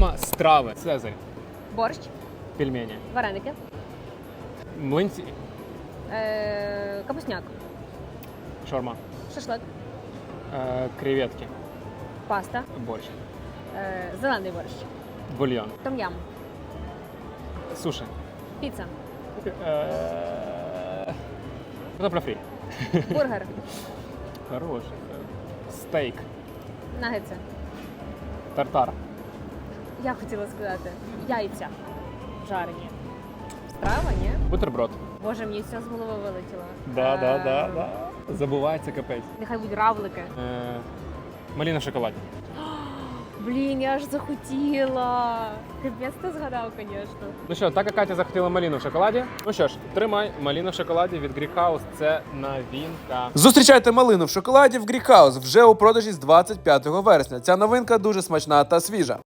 Тема страви. Цезарь. Борщ, Пельмені. вареники, Млинці. е, капусняк, Шаурма. шашлик, Е, креветки. паста, Борщ. е, зелений борщ, Бульйон. том'ям, Суші. піца, Е, Картопля фрі. бургер, Хороший. Стейк. нагетси. Тартар. Я хотіла сказати яйця жарені. Страва, ні? Бутерброд. Боже, мені все з голови вилетіло. Да, да, Е, да, да. Забувається капець. Нехай будуть равлики. Е, Маліна в шоколаді. Блін, я аж захотіла. Капець ти згадав, звісно. Ну що, так як Катя захотіла маліну в шоколаді. Ну що ж, тримай маліну в шоколаді від House. Це новинка. Зустрічайте малину в шоколаді в House вже у продажі з 25 вересня. Ця новинка дуже смачна та свіжа.